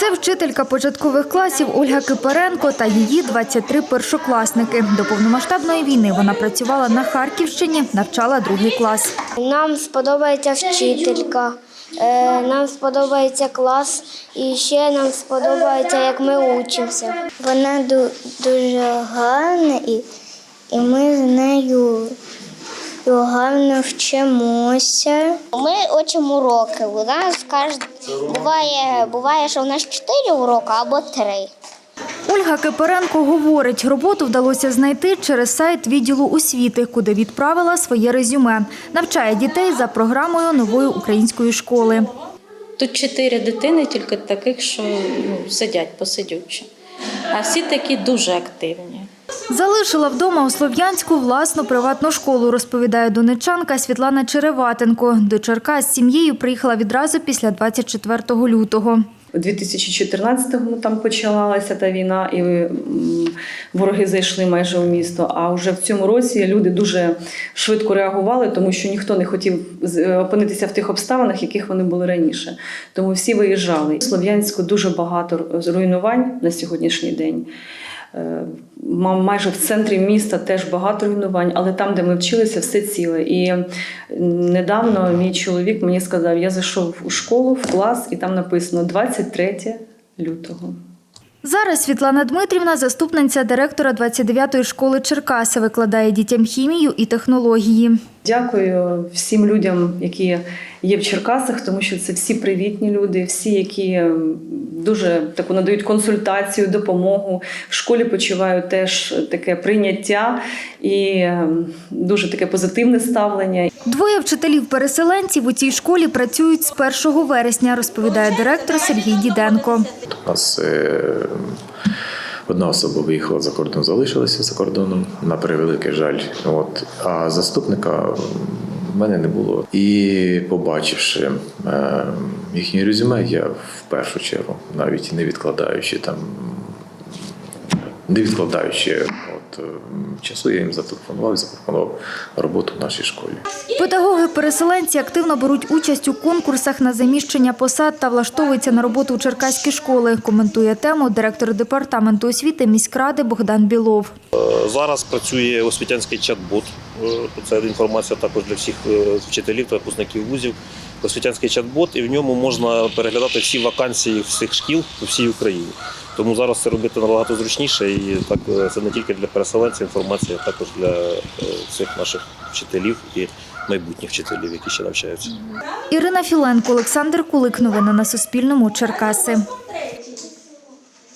Це вчителька початкових класів Ольга Кипаренко та її 23 першокласники. До повномасштабної війни вона працювала на Харківщині, навчала другий клас. Нам сподобається вчителька, е, нам сподобається клас, і ще нам сподобається, як ми учимося. Вона дуже гарна, і ми з нею гарно вчимося. Ми учимо уроки. У нас кожен буває, буває, що у нас 4 уроки або 3. Ольга Кипаренко говорить, роботу вдалося знайти через сайт відділу освіти, куди відправила своє резюме. Навчає дітей за програмою нової української школи. Тут чотири дитини, тільки таких, що ну, сидять посидючи. А всі такі дуже активні. Залишила вдома у Слов'янську власну приватну школу, розповідає донечанка Світлана Череватенко. До Черкас з сім'єю приїхала відразу після 24 лютого. У 2014-му там почалася та війна, і вороги зайшли майже у місто. А вже в цьому році люди дуже швидко реагували, тому що ніхто не хотів з- опинитися в тих обставинах, яких вони були раніше. Тому всі виїжджали. В Слов'янську дуже багато руйнувань на сьогоднішній день. Е, Майже в центрі міста теж багато руйнувань, але там, де ми вчилися, все ціле. І недавно мій чоловік мені сказав: я зайшов у школу в клас, і там написано 23 лютого. Зараз Світлана Дмитрівна, заступниця директора 29-ї школи Черкаси, викладає дітям хімію і технології. Дякую всім людям, які є в Черкасах, тому що це всі привітні люди, всі, які дуже таку надають консультацію, допомогу. В школі почуваю теж таке прийняття і ем, дуже таке позитивне ставлення. Двоє вчителів-переселенців у цій школі працюють з 1 вересня, розповідає директор Сергій Діденко. У нас е, одна особа виїхала за кордон, залишилася за кордоном, на превеликий жаль. От, а заступника мене не було. І побачивши е, їхнє резюме, я в першу чергу, навіть не відкладаючи там, не відкладаючи часу, я їм зателефонував і запропонував роботу в нашій школі. Педагоги-переселенці активно беруть участь у конкурсах на заміщення посад та влаштовуються на роботу у черкаські школи. Коментує тему директор департаменту освіти міськради Богдан Білов. Зараз працює освітянський чат-бот. Е, Це інформація також для всіх е, вчителів та випускників вузів. Освітянський чат-бот, і в ньому можна переглядати всі вакансії всіх шкіл по всій Україні. Тому зараз це робити набагато зручніше, і так е, це не тільки для переселенців інформація, а також для е, всіх наших вчителів і майбутніх вчителів, які ще навчаються. Ірина Філенко, Олександр Кулик. Новини на Суспільному. Черкаси.